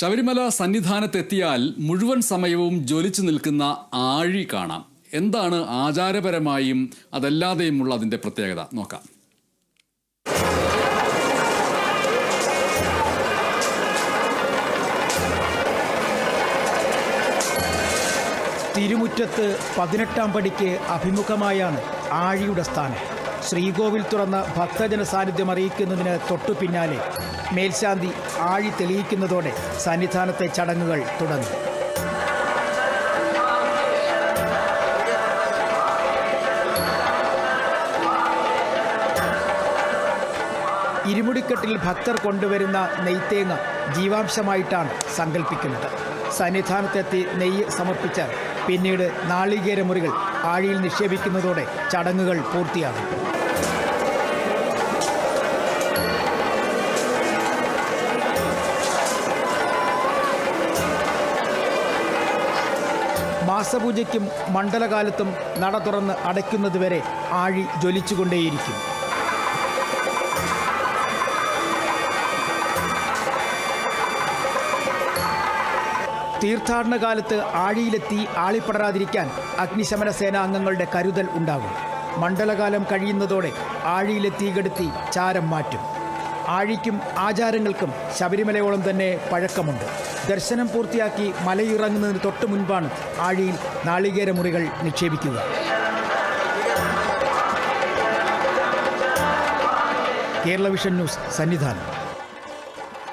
ശബരിമല സന്നിധാനത്തെത്തിയാൽ മുഴുവൻ സമയവും ജ്വലിച്ചു നിൽക്കുന്ന ആഴി കാണാം. എന്താണ് ആചാരപരമായും അതല്ലാതെയുമുള്ള അതിന്റെ പ്രത്യേകത? നോക്കാം. തിരുമുറ്റത്ത് പതിനെട്ടാം പടിക്ക് അഭിമുഖമായാണ് ആഴിയുടെ സ്ഥാനം. ശ്രീകോവിൽ തുറന്ന് ഭക്തജന സാന്നിധ്യം അറിയിക്കുന്നതിന് തൊട്ടു പിന്നാലെ മേൽശാന്തി ആഴി തെളിയിക്കുന്നതോടെ സന്നിധാനത്തെ ചടങ്ങുകൾ തുടങ്ങി. ഇരുമുടിക്കെട്ടിൽ ഭക്തർ കൊണ്ടുവരുന്ന നെയ്ത്തേങ്ങ ജീവാംശമായിട്ടാണ് സങ്കല്പിക്കുന്നത് സന്നിധാനത്തെത്തി നെയ്യ് സമർപ്പിച്ച് പിന്നീട് നാളികേര മുറികൾ ആഴിയിൽ നിക്ഷേപിക്കുന്നതോടെ ചടങ്ങുകൾ പൂർത്തിയാകും. മാസപൂജയ്ക്കും മണ്ഡലകാലത്തും നട തുറന്ന് അടയ്ക്കുന്നതുവരെ ആഴി ജ്വലിച്ചുകൊണ്ടേയിരിക്കും. തീർത്ഥാടന കാലത്ത് ആഴിയിലെത്തി ആളിപ്പടരാതിരിക്കാൻ അഗ്നിശമന സേനാ അംഗങ്ങളുടെ കരുതൽ ഉണ്ടാകും. മണ്ഡലകാലം കഴിയുന്നതോടെ ആഴിയിലെ തീകെടുത്തി ചാരം മാറ്റും. ആഴിക്കും ആചാരങ്ങൾക്കും ശബരിമലയോളം തന്നെ പഴക്കമുണ്ട്. ദർശനം പൂർത്തിയാക്കി മലയിറങ്ങുന്നതിന് തൊട്ട് മുൻപാണ് ആഴിയിൽ നാളികേര മുറികൾ നിക്ഷേപിക്കുക. Kerala vision news Sannidhanam.